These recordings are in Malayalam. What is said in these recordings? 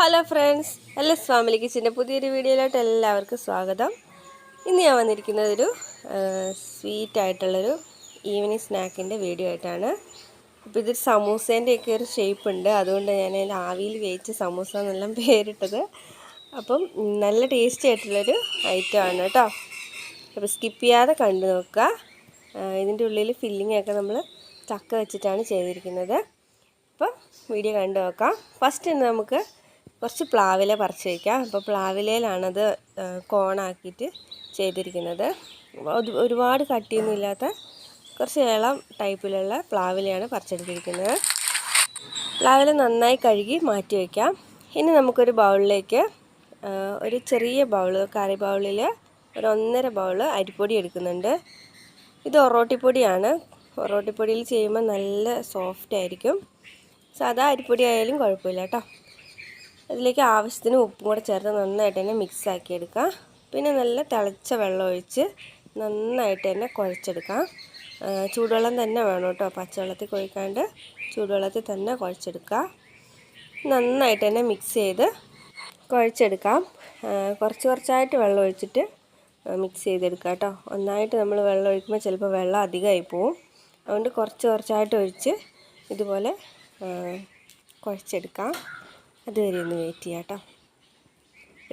ഹലോ ഫ്രണ്ട്സ് എല്ലാ ഫാമിലി കിച്ചന്റെ പുതിയൊരു വീഡിയോയിലോട്ട് എല്ലാവർക്കും സ്വാഗതം. ഇന്ന് ഞാൻ വന്നിരിക്കുന്നത് ഒരു സ്വീറ്റായിട്ടുള്ളൊരു ഈവനിങ് സ്നാക്കിന്റെ വീഡിയോ ആയിട്ടാണ്. അപ്പോൾ ഇതൊരു സമൂസേന്റെയൊക്കെ ഒരു ഷേപ്പ് ഉണ്ട്. അതുകൊണ്ട് ഞാൻ അതിൽ ആവിയിൽ വേവിച്ച് സമൂസ എന്നെല്ലാം പേരിട്ടത്. അപ്പം നല്ല ടേസ്റ്റി ആയിട്ടുള്ളൊരു ഐറ്റമാണ് കേട്ടോ. അപ്പോൾ സ്കിപ്പ് ചെയ്യാതെ കണ്ടു നോക്കുക. ഇതിന്റെ ഉള്ളിൽ ഫില്ലിംഗ് ഒക്കെ നമ്മൾ ചക്ക വെച്ചിട്ടാണ് ചെയ്തിരിക്കുന്നത്. അപ്പോൾ വീഡിയോ കണ്ടു നോക്കാം. ഫസ്റ്റ് നമുക്ക് കുറച്ച് പ്ലാവില പറിച്ച് വയ്ക്കാം അപ്പോൾ പ്ലാവിലയിലാണത് കോണാക്കിയിട്ട് ചെയ്തിരിക്കുന്നത്. ഒരുപാട് കട്ടിയൊന്നും ഇല്ലാത്ത കുറച്ച് ഇളം ടൈപ്പിലുള്ള പ്ലാവിലയാണ് പറിച്ചെടുത്തിരിക്കുന്നത്. പ്ലാവില നന്നായി കഴുകി മാറ്റി വയ്ക്കാം ഇനി നമുക്കൊരു ബൗളിലേക്ക് ഒരു ചെറിയ ബൗൾ കറി ബൗളിൽ ഒരു ഒന്നര ബൗൾ അരിപ്പൊടി എടുക്കുന്നുണ്ട്. ഇത് ഒറോട്ടിപ്പൊടിയാണ്. ഒറോട്ടിപ്പൊടിയിൽ ചെയ്യുമ്പോൾ നല്ല സോഫ്റ്റ് ആയിരിക്കും സാധാ അരിപ്പൊടി ആയാലും കുഴപ്പമില്ല കേട്ടോ. അതിലേക്ക് ആവശ്യത്തിന് ഉപ്പും കൂടെ ചേർത്ത് നന്നായിട്ട് തന്നെ മിക്സ് ആക്കി എടുക്കാം പിന്നെ നല്ല തിളച്ച വെള്ളം ഒഴിച്ച് നന്നായിട്ട് തന്നെ കുഴച്ചെടുക്കാം. ചൂടുവെള്ളം തന്നെ വേണം കേട്ടോ. പച്ചവെള്ളത്തിൽ കുഴിക്കാണ്ട് ചൂടുവെള്ളത്തിൽ തന്നെ കുഴച്ചെടുക്കുക. നന്നായിട്ട് തന്നെ മിക്സ് ചെയ്ത് കുഴച്ചെടുക്കാം. കുറച്ച് കുറച്ചായിട്ട് വെള്ളം ഒഴിച്ചിട്ട് മിക്സ് ചെയ്തെടുക്കുക കേട്ടോ. ഒന്നായിട്ട് നമ്മൾ വെള്ളം ഒഴിക്കുമ്പോൾ ചിലപ്പോൾ വെള്ളം അധികമായി പോവും. അതുകൊണ്ട് കുറച്ച് കുറച്ചായിട്ട് ഒഴിച്ച് ഇതുപോലെ കുഴച്ചെടുക്കാം. അതുവരെ ഒന്ന് വെയിറ്റ് ചെയ്യാം കേട്ടോ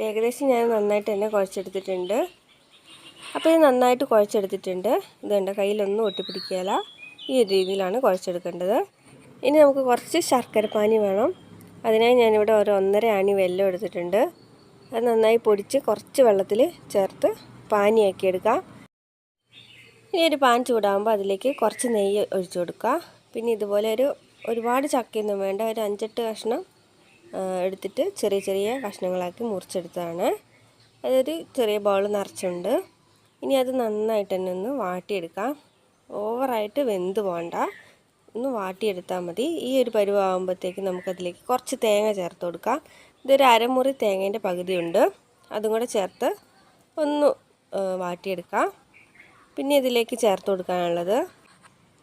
ഏകദേശം ഞാൻ നന്നായിട്ട് തന്നെ കുഴച്ചെടുത്തിട്ടുണ്ട്. അപ്പോൾ ഇത് നന്നായിട്ട് കുഴച്ചെടുത്തിട്ടുണ്ട്. ഇത് എന്റെ കയ്യിലൊന്നും ഒട്ടിപ്പിടിക്കുകയില്ല. ഈ ഒരു രീതിയിലാണ് കുഴച്ചെടുക്കേണ്ടത്. ഇനി നമുക്ക് കുറച്ച് ശർക്കരപ്പാനി വേണം. അതിനായി ഞാനിവിടെ ഒരു ഒന്നര ആണി വെല്ലം എടുത്തിട്ടുണ്ട്. അത് നന്നായി പൊടിച്ച് കുറച്ച് വെള്ളത്തിൽ ചേർത്ത് പാനിയാക്കി എടുക്കാം. ഇനി ഒരു പാൻ ചൂടാകുമ്പോൾ അതിലേക്ക് കുറച്ച് നെയ്യ് ഒഴിച്ചു കൊടുക്കുക പിന്നെ ഇതുപോലെ ഒരു ഒരുപാട് ചക്കയൊന്നും വേണ്ട. ഒരു അഞ്ചെട്ട് കഷ്ണം എടുത്തിട്ട് ചെറിയ ചെറിയ കഷ്ണങ്ങളാക്കി മുറിച്ചെടുത്തതാണ്. അതൊരു ചെറിയ ബൗൾ നിറച്ചുണ്ട്. ഇനി അത് നന്നായിട്ട് തന്നെ ഒന്ന് വാട്ടിയെടുക്കാം. ഓവറായിട്ട് വെന്ത് പോകണ്ട ഒന്ന് വാട്ടിയെടുത്താൽ മതി. ഈ ഒരു പരുവാകുമ്പോഴത്തേക്ക് നമുക്കതിലേക്ക് കുറച്ച് തേങ്ങ ചേർത്ത് കൊടുക്കാം. ഇതൊരു അരമുറി തേങ്ങേന്റെ പകുതിയുണ്ട്. അതും കൂടെ ചേർത്ത് ഒന്ന് വാട്ടിയെടുക്കാം. പിന്നെ ഇതിലേക്ക് ചേർത്ത് കൊടുക്കാനുള്ളത്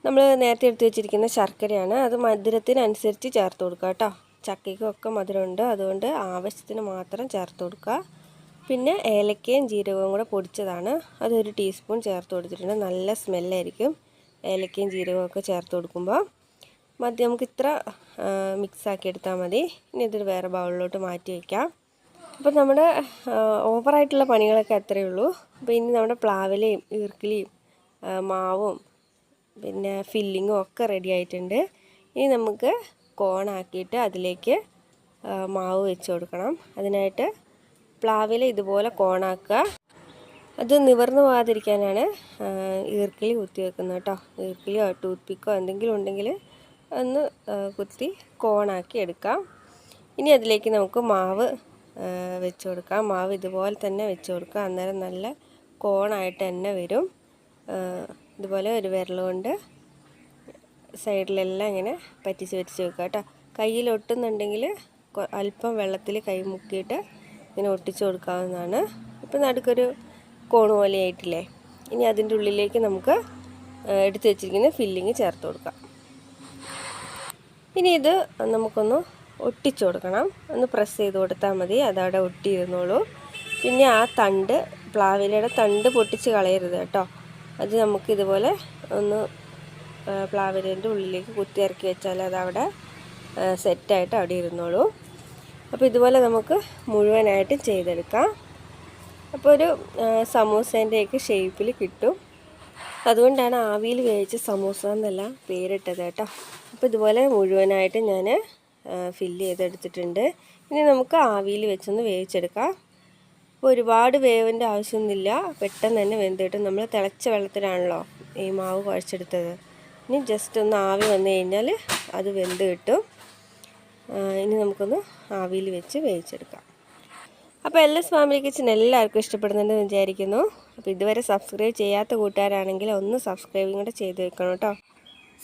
നമ്മൾ നേരത്തെ എടുത്ത് വെച്ചിരിക്കുന്ന ശർക്കരയാണ്. അത് മധുരത്തിനനുസരിച്ച് ചേർത്ത് കൊടുക്കാം കേട്ടോ. ചക്കയ്ക്കൊക്കെ മധുരമുണ്ട്. അതുകൊണ്ട് ആവശ്യത്തിന് മാത്രം ചേർത്ത് കൊടുക്കുക. പിന്നെ ഏലക്കയും ജീരകവും കൂടെ പൊടിച്ചതാണ്. അതൊരു ടീസ്പൂൺ ചേർത്ത് കൊടുത്തിട്ടുണ്ട്. നല്ല സ്മെല്ലായിരിക്കും ഏലക്കയും ജീരകവും ഒക്കെ ചേർത്ത് കൊടുക്കുമ്പോൾ. മതി നമുക്ക് ഇത്ര മിക്സാക്കി എടുത്താൽ മതി. ഇനി ഇതൊരു വേറെ ബൗളിലോട്ട് മാറ്റി വയ്ക്കാം. അപ്പോൾ നമ്മുടെ ഓവറായിട്ടുള്ള പണികളൊക്കെ അത്രയേ ഉള്ളൂ. അപ്പോൾ ഇനി നമ്മുടെ പ്ലാവിലയും ഈർക്കിലിയും മാവും പിന്നെ ഫില്ലിങ്ങും ഒക്കെ റെഡി ആയിട്ടുണ്ട്. ഇനി നമുക്ക് കോണാക്കിയിട്ട് അതിലേക്ക് മാവ് വെച്ച് കൊടുക്കണം. അതിനായിട്ട് പ്ലാവിൽ ഇതുപോലെ കോണാക്കുക. അത് നിവർന്നു പോകാതിരിക്കാനാണ് ഈർക്കിലി കുത്തി വെക്കുന്നത് കേട്ടോ. ഈർക്കിലിയോ ടൂത്ത് പിക്കോ എന്തെങ്കിലും ഉണ്ടെങ്കിൽ ഒന്ന് കുത്തി കോണാക്കി എടുക്കാം. ഇനി അതിലേക്ക് നമുക്ക് മാവ് വെച്ച് കൊടുക്കാം. മാവ് ഇതുപോലെ തന്നെ വെച്ച് കൊടുക്കാം അന്നേരം നല്ല കോണായിട്ട് തന്നെ വരും. ഇതുപോലെ ഒരു വിരൽ കൊണ്ട് സൈഡിലെല്ലാം ഇങ്ങനെ പറ്റിച്ച് പറ്റിച്ച് വെക്കുക കേട്ടോ. കയ്യിൽ ഒട്ടുന്നുണ്ടെങ്കിൽ അല്പം വെള്ളത്തിൽ കൈ മുക്കിയിട്ട് ഇങ്ങനെ ഒട്ടിച്ച് കൊടുക്കാവുന്നതാണ്. ഇപ്പം നടുക്കൊരു കോണ് പോലെ ആയിട്ടില്ലേ? ഇനി അതിന്റെ ഉള്ളിലേക്ക് നമുക്ക് എടുത്തു വെച്ചിരിക്കുന്ന ഫില്ലിങ് ചേർത്ത് കൊടുക്കാം. ഇനി ഇത് നമുക്കൊന്ന് ഒട്ടിച്ചു കൊടുക്കണം. ഒന്ന് പ്രസ് ചെയ്ത് കൊടുത്താൽ മതി. അതവിടെ ഒട്ടിയിരുന്നോളൂ. പിന്നെ ആ തണ്ട് പ്ലാവിലയുടെ തണ്ട് പൊട്ടിച്ച് കളയരുത് കേട്ടോ. അത് നമുക്ക് ഇതുപോലെ ഒന്ന് പ്ലാവിലേന്റെ ഉള്ളിലേക്ക് കുത്തി ഇറക്കി വെച്ചാൽ അതവിടെ സെറ്റായിട്ട് അവിടെ ഇരുന്നോളൂ. അപ്പോൾ ഇതുപോലെ നമുക്ക് മുഴുവനായിട്ട് ചെയ്തെടുക്കാം. അപ്പോൾ ഒരു സമൂസേന്റെയൊക്കെ ഷേപ്പിൽ കിട്ടും. അതുകൊണ്ടാണ് ആവിയിൽ വേവിച്ച സമൂസ എന്നെല്ലാം പേരിട്ടത് കേട്ടോ. അപ്പോൾ ഇതുപോലെ മുഴുവനായിട്ട് ഞാൻ ഫില്ല് ചെയ്തെടുത്തിട്ടുണ്ട്. ഇനി നമുക്ക് ആവിയിൽ വെച്ചൊന്ന് വേവിച്ചെടുക്കാം. അപ്പോൾ ഒരുപാട് വേവിന്റെ ആവശ്യമൊന്നുമില്ല. പെട്ടെന്ന് തന്നെ വെന്ത് കിട്ടും. നമ്മൾ തിളച്ച വെള്ളത്തിലാണല്ലോ ഈ മാവ് കുഴച്ചെടുത്തത്. ഇനി ജസ്റ്റ് ഒന്ന് ആവി വന്നു കഴിഞ്ഞാൽ അത് വെന്ത് കിട്ടും. ഇനി നമുക്കൊന്ന് ആവിയിൽ വെച്ച് വേവിച്ചെടുക്കാം. അപ്പോൾ എൽ എസ് ഫാമിലി കിച്ചൻ എല്ലാവർക്കും ഇഷ്ടപ്പെടുന്നുണ്ടെന്ന് വിചാരിക്കുന്നു. അപ്പോൾ ഇതുവരെ സബ്സ്ക്രൈബ് ചെയ്യാത്ത കൂട്ടുകാരാണെങ്കിൽ ഒന്ന് സബ്സ്ക്രൈബും കൂടെ ചെയ്ത് വെക്കണം കേട്ടോ.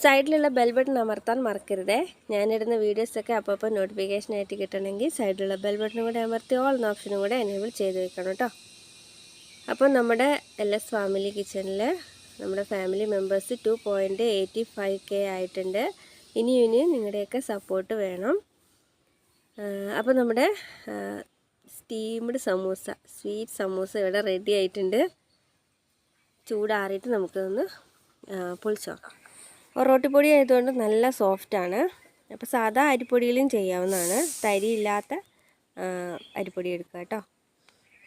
സൈഡിലുള്ള ബെൽ ബട്ടൺ അമർത്താൻ മറക്കരുതേ. ഞാനിടുന്ന വീഡിയോസൊക്കെ അപ്പോൾ നോട്ടിഫിക്കേഷൻ ആയിട്ട് കിട്ടണമെങ്കിൽ സൈഡിലുള്ള ബെൽ ബട്ടണും കൂടെ അമർത്തി ഓൾ എന്ന ഓപ്ഷനും കൂടെ എനേബിൾ ചെയ്ത് വെക്കണം കേട്ടോ. അപ്പോൾ നമ്മുടെ എൽ എസ് ഫാമിലി കിച്ചണിൽ നമ്മുടെ family members two point eighty five K ആയിട്ടുണ്ട്. ഇനിയും ഇനിയും നിങ്ങളുടെയൊക്കെ സപ്പോർട്ട് വേണം. അപ്പോൾ നമ്മുടെ സ്റ്റീംഡ് സമൂസ സ്വീറ്റ് സമൂസ ഇവിടെ റെഡി ആയിട്ടുണ്ട്. ചൂടാറിയിട്ട് നമുക്കൊന്ന് പൊളിച്ച് നോക്കാം. ഒറോട്ടിപ്പൊടി ആയതുകൊണ്ട് നല്ല സോഫ്റ്റാണ് അപ്പോൾ സാധാ അരിപ്പൊടിയിലും ചെയ്യാവുന്നതാണ്. തരിയില്ലാത്ത അരിപ്പൊടി എടുക്കുക കേട്ടോ.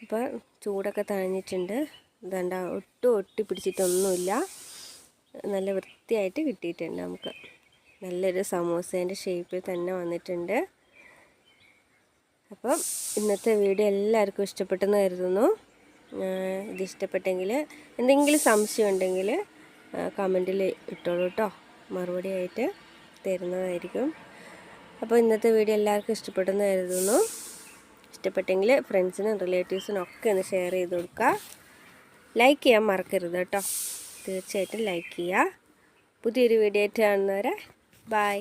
അപ്പോൾ ചൂടൊക്കെ തണിഞ്ഞിട്ടുണ്ട് ഇതണ്ട ഒട്ടും ഒട്ടി പിടിച്ചിട്ടൊന്നുമില്ല നല്ല വൃത്തിയായിട്ട് കിട്ടിയിട്ടുണ്ട് നമുക്ക്. നല്ലൊരു സമൂസേന്റെ ഷേപ്പിൽ തന്നെ വന്നിട്ടുണ്ട്. അപ്പം ഇന്നത്തെ വീഡിയോ എല്ലാവർക്കും ഇഷ്ടപ്പെട്ടെന്ന് കരുതുന്നു. ഇതിഷ്ടപ്പെട്ടെങ്കിൽ എന്തെങ്കിലും സംശയം ഉണ്ടെങ്കിൽ കമന്റിൽ ഇട്ടോളൂ കേട്ടോ മറുപടി ആയിട്ട് തരുന്നതായിരിക്കും. അപ്പോൾ ഇന്നത്തെ വീഡിയോ എല്ലാവർക്കും ഇഷ്ടപ്പെട്ടെന്ന് കരുതുന്നു. ഇഷ്ടപ്പെട്ടെങ്കിൽ ഫ്രണ്ട്സിനും റിലേറ്റീവ്സിനും ഒക്കെ ഒന്ന് ഷെയർ ചെയ്ത് കൊടുക്കുക. ലൈക്ക് ചെയ്യാൻ മറക്കരുത് കേട്ടോ. തീർച്ചയായിട്ടും ലൈക്ക് ചെയ്യുക പുതിയൊരു വീഡിയോ ആയിട്ട് കാണുന്നവരെ ബായ്